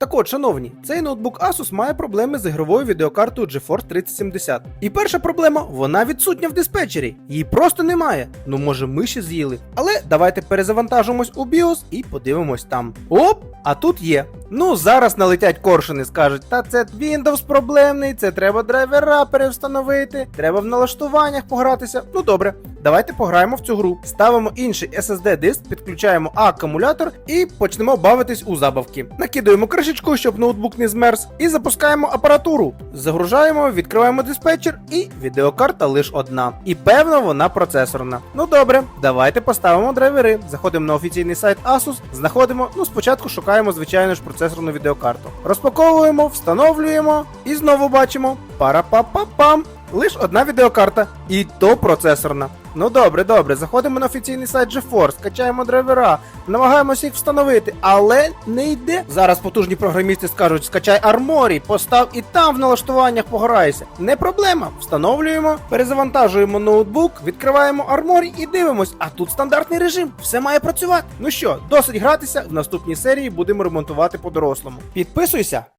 Так от, шановні, цей ноутбук Asus має проблеми з ігровою відеокартою GeForce 3070. І перша проблема вона відсутня в диспетчері. Її просто немає. Ну може миші з'їли. Але давайте перезавантажимось у BIOS і подивимось там. Оп! А тут є. Ну, зараз налетять коршини, скажуть, та це Windows проблемний, це треба драйвера перевстановити, треба в налаштуваннях погратися. Ну добре, давайте пограємо в цю гру. Ставимо інший SSD диск, підключаємо акумулятор і почнемо бавитись у забавки. Накидуємо кришечку, щоб ноутбук не змерз, і запускаємо апаратуру. Загружаємо, відкриваємо диспетчер, і відеокарта лише одна. І певно, вона процесорна. Ну добре, давайте поставимо драйвери. Заходимо на офіційний сайт Asus, знаходимо. Ну, спочатку шукаємо, звичайно ж, процесорну відеокарту. Розпаковуємо, встановлюємо і знову бачимо. Пара-па-па-пам. Лиш одна відеокарта, і то процесорна. Ну добре, добре, заходимо на офіційний сайт GeForce, качаємо драйвера, намагаємося їх встановити, але не йде. Зараз потужні програмісти скажуть, скачай Armory, постав і там в налаштуваннях пограйся. Не проблема. Встановлюємо, перезавантажуємо ноутбук, відкриваємо Armory і дивимось. А тут стандартний режим, все має працювати. Ну що, досить гратися. В наступній серії будемо ремонтувати по-дорослому. Підписуйся.